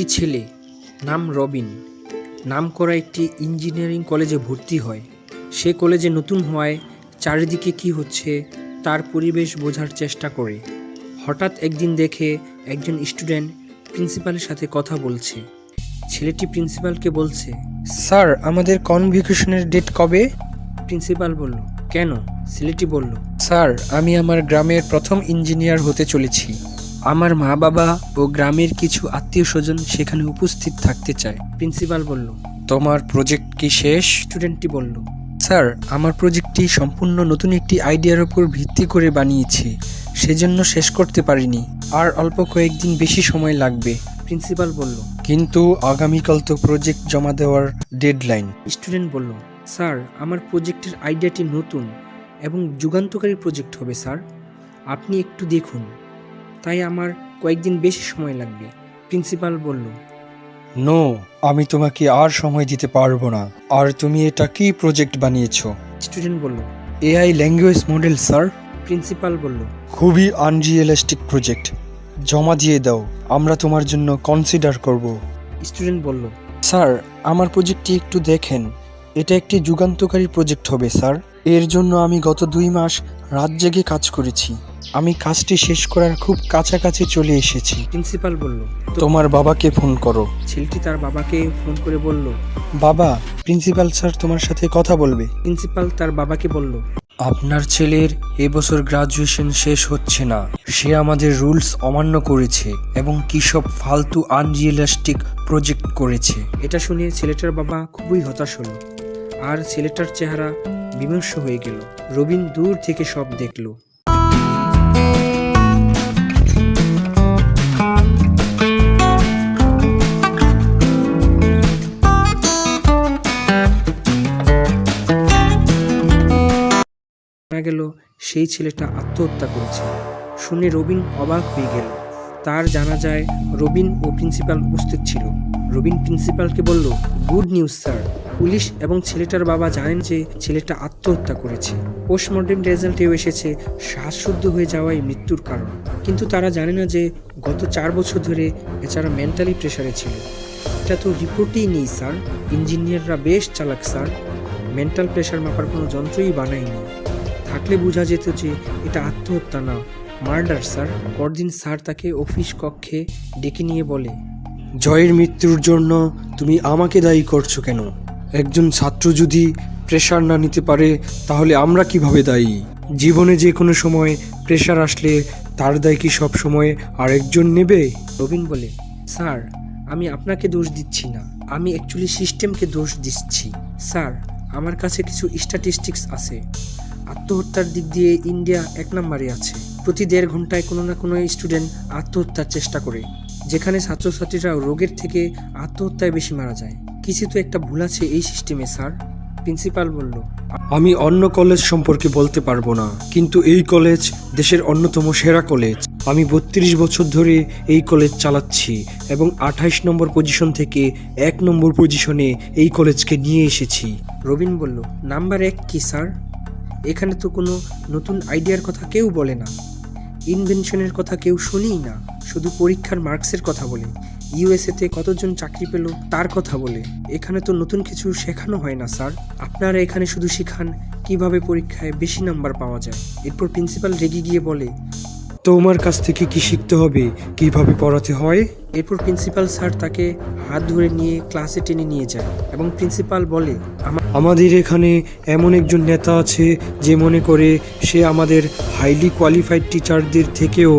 একটি ছেলে নাম রবিন। নাম করা একটি ইঞ্জিনিয়ারিং কলেজে ভর্তি হয়। সে কলেজে নতুন হওয়ায় চারিদিকে কি হচ্ছে তার পরিবেশ বোঝার চেষ্টা করে। হঠাৎ একদিন দেখে একজন স্টুডেন্ট প্রিন্সিপালের সাথে কথা বলছে। ছেলেটি প্রিন্সিপালকে বলছে, স্যার, আমাদের কনভিকেশনের ডেট কবে? প্রিন্সিপাল বলল, কেন? ছেলেটি বলল, স্যার, আমি আমার গ্রামের প্রথম ইঞ্জিনিয়ার হতে চলেছি। আমার মা বাবা ও গ্রামের কিছু আত্মীয় স্বজন সেখানে উপস্থিত থাকতে চায়। প্রিন্সিপাল বলল, তোমার প্রজেক্ট কি শেষ? স্টুডেন্টটি বলল, স্যার, আমার প্রজেক্টটি সম্পূর্ণ নতুন একটি আইডিয়ার উপর ভিত্তি করে বানিয়েছি। সেজন্য শেষ করতে পারিনি। আর অল্প কয়েকদিন বেশি সময় লাগবে। প্রিন্সিপাল বলল, কিন্তু আগামীকাল তো প্রজেক্ট জমা দেওয়ার ডেডলাইন। স্টুডেন্ট বলল, স্যার, আমার প্রজেক্টের আইডিয়াটি নতুন এবং যুগান্তকারী প্রজেক্ট হবে, স্যার। আপনি একটু দেখুন। তাই আমার কয়েকদিন বেশি সময় লাগবে। প্রিন্সিপাল বলল নো আমি তোমাকে আর সময় দিতে পারব না। আর তুমি এটা কি প্রজেক্ট বানিয়েছো? স্টুডেন্ট বলল AI language model sir. Principal বলল খুবই আনরিয়েলিস্টিক প্রজেক্ট। জমা দিয়ে দাও আমরা তোমার জন্য কনসিডার করব। স্টুডেন্ট বলল স্যার আমার প্রজেক্টটি একটু দেখেন। এটা একটি যুগান্তকারী প্রজেক্ট হবে স্যার। এর জন্য আমি গত দুই মাস রাত জেগে কাজ করেছি। আমি কাজটি শেষ করার খুব কাছাকাছি চলে এসেছি। প্রিন্সিপাল বলল তোমার বাবাকে ফোন করো। ছেলেটি তার বাবাকে ফোন করে বলল বাবা প্রিন্সিপাল স্যার তোমার সাথে কথা বলবে। প্রিন্সিপাল তার বাবাকে বলল আপনার ছেলের এবছর গ্রাজুয়েশন শেষ হচ্ছে না। সে আমাদের রুলস অমান্য করেছে এবং কি সব ফালতু আনরিয়েলিস্টিক প্রজেক্ট করেছে। এটা শুনে ছেলেটার বাবা খুবই হতাশ হলো। আর ছেলেটার চেহারা বিমর্ষ হয়ে গেল। রবিন দূর থেকে সব দেখল। গেল, সেই ছেলেটা আত্মহত্যা করেছে। শুনে রবিন অবাক হয়ে গেল। তার জানা যায়, রবিন ও প্রিন্সিপাল উপস্থিত ছিল। রবিন প্রিন্সিপালকে বলল, গুড নিউজ, স্যার। পুলিশ এবং ছেলেটার বাবা জানেন যে ছেলেটা আত্মহত্যা করেছে। পোস্টমর্টেম রেজাল্টেও এসেছে শ্বাসশুদ্ধ হয়ে যাওয়াই মৃত্যুর কারণ। কিন্তু তারা জানে না যে গত চার বছর ধরে এছাড়া মেন্টালি প্রেশারে ছিল। এটা তো রিপোর্টেই নেই, স্যার। ইঞ্জিনিয়াররা বেশ চালাক, স্যার। মেন্টাল প্রেশার মাপার কোনো যন্ত্রই বানায়নি। থাকলে বোঝা যেত যে এটা আত্মহত্যা না। Murder, sir. পরদিন স্যার তাকে অফিস কক্ষে ডেকে নিয়ে বলে, জয়ের মৃত্যুর জন্য তুমি আমাকে দায়ী করছ কেন? একজন ছাত্র যদি প্রেশার না নিতে পারে, তাহলে আমরা কীভাবে দায়ী? জীবনে যে কোনো সময় প্রেশার আসলে তার দায় কি সব সময় আরেকজন নেবে? রবিন বলে, স্যার, আমি আপনাকে দোষ দিচ্ছি না। আমি অ্যাকচুয়ালি সিস্টেমকে দোষ দিচ্ছি। স্যার, আমার কাছে কিছু স্ট্যাটিস্টিক্স আছে। আত্মহত্যার দিক দিয়ে ইন্ডিয়া এক নম্বরে আছে। প্রতি দেড় ঘন্টায় কোনো না কোনো স্টুডেন্ট আত্মহত্যার চেষ্টা করে, যেখানে ছাত্রছাত্রীরা রোগের থেকে আত্মহত্যায় বেশি মারা যায়। কিছু তো একটা ভুল আছে এই সিস্টেমে, স্যার। প্রিন্সিপাল বলল, আমি অন্য কলেজ সম্পর্কে বলতে পারব না, কিন্তু এই কলেজ দেশের অন্যতম সেরা কলেজ। আমি বত্রিশ বছর ধরে এই কলেজ চালাচ্ছি এবং আঠাইশ নম্বর পজিশন থেকে এক নম্বর পজিশনে এই কলেজকে নিয়ে এসেছি। রবিন বলল, নাম্বার এক কি, স্যার? এখানে তো কোনো নতুন আইডিয়ার কথা কেউ বলে না। ইনভেনশনের কথা কেউ শুনেই না, শুধু পরীক্ষার মার্কসের কথা বলে। ইউএসএতে কতজন চাকরি পেল তার কথা বলে। এখানে তো নতুন কিছু শেখানো হয় না, স্যার। আপনারা এখানে শুধু শিখান কীভাবে পরীক্ষায় বেশি নাম্বার পাওয়া যায়। এরপর প্রিন্সিপাল রেগে গিয়ে বলে, তোমার কাছ থেকে কি শিখতে হবে? কীভাবে পড়াতে হয়? এরপর প্রিন্সিপাল স্যার তাকে হাত ধরে নিয়ে ক্লাসে টেনে নিয়ে যায় এবং প্রিন্সিপাল বলে আমাদের এখানে এমন একজন নেতা আছে যে মনে করে সে আমাদের হাইলি কোয়ালিফাইড টিচারদের থেকেও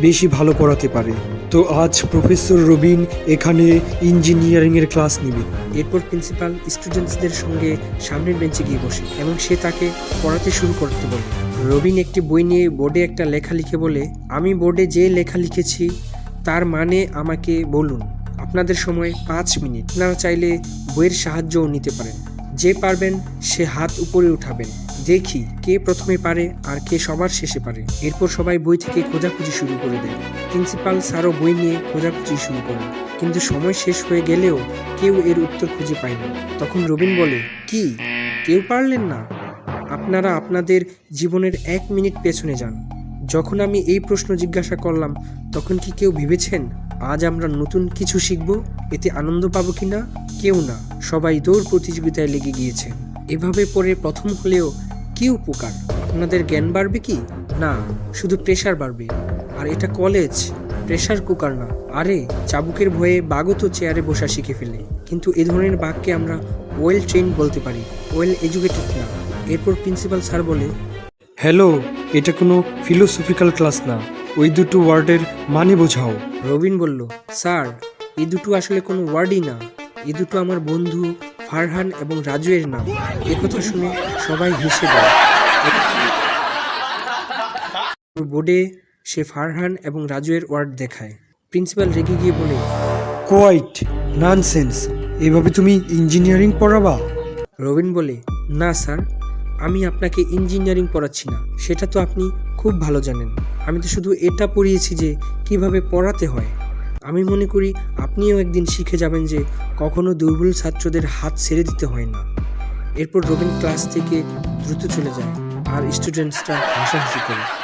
বেশি ভালো পড়াতে পারে। তো আজ প্রফেসর রবিন এখানে ইঞ্জিনিয়ারিংয়ের ক্লাস নেবে। এরপর প্রিন্সিপাল স্টুডেন্টসদের সঙ্গে সামনের বেঞ্চে গিয়ে বসে, এবং সে তাকে পড়াতে শুরু করতে বলে। রবিন একটি বই নিয়ে বোর্ডে একটা লেখা লিখে বলে, আমি বোর্ডে যে লেখা লিখেছি, তার মানে আমাকে বলুন। আপনাদের সময় পাঁচ মিনিট। আপনারা চাইলে বইয়ের সাহায্যও নিতে পারেন। যে পারবেন, সে হাত উপরে উঠাবেন। দেখি কে প্রথমে পারে আর কে সবার শেষে পারে। এরপর সবাই বই থেকে খোঁজাখুঁজি শুরু করে দেয়। প্রিন্সিপাল স্যারও বই নিয়ে খোঁজাখুঁজি শুরু করে কিন্তু সময় শেষ হয়ে গেলেও কেউ এর উত্তর খুঁজে পায় না। তখন রবিন বলে, কি? কেউ পারলেন না? আপনারা আপনাদের জীবনের এক মিনিট পেছনে যান। যখন আমি এই প্রশ্ন জিজ্ঞাসা করলাম, তখন কি কেউ ভেবেছেন আজ আমরা নতুন কিছু শিখব? এতে আনন্দ পাবো কি না? কেউ না। সবাই দৌড় প্রতিযোগিতায় লেগে গিয়েছে এভাবে পরে প্রথম হলেও কি উপকার? আপনাদের জ্ঞান বাড়বে কি? না শুধু প্রেশার বাড়বে। আর এটা কলেজ প্রেশার কুকার না। আরে চাবুকের ভয়ে বাঘও তো চেয়ারে বসা শিখে ফেলে। কিন্তু এ ধরনের বাঘকে আমরা ওয়েল ট্রেন বলতে পারি ওয়েল এডুকেটেড না। এরপর প্রিন্সিপাল স্যার বলে হ্যালো এটা কোনো ফিলোসফিক্যাল ক্লাস না। ওই দুটো ওয়ার্ডের মানে বোঝাও। রবিন বলল স্যার এই দুটো আসলে কোনো ওয়ার্ডই না। এ দুটো আমার বন্ধু ফারহান এবং রাজু এর নাম একথা শুনে সবাই হেসে দেয় বোর্ডে সে ফারহান এবং রাজু এর ওয়ার্ড দেখায়। প্রিন্সিপাল রেগে গিয়ে বলে কোয়াইট নানসেন্স এভাবে তুমি ইঞ্জিনিয়ারিং পড়াবা? রবিন বলে না স্যার আমি আপনাকে ইঞ্জিনিয়ারিং পড়াচ্ছি না। সেটা তো আপনি খুব ভালো জানেন। আমি তো শুধু এটা পড়িয়েছি যে কীভাবে পড়াতে হয়। আমি মনে করি আপনিও একদিন শিখে যাবেন যে কখনো দুর্বল ছাত্রদের হাত ছেড়ে দিতে হয় না। এরপর রবিন ক্লাস থেকে দ্রুত চলে যায় আর স্টুডেন্টসরা হাসাহাসি করে।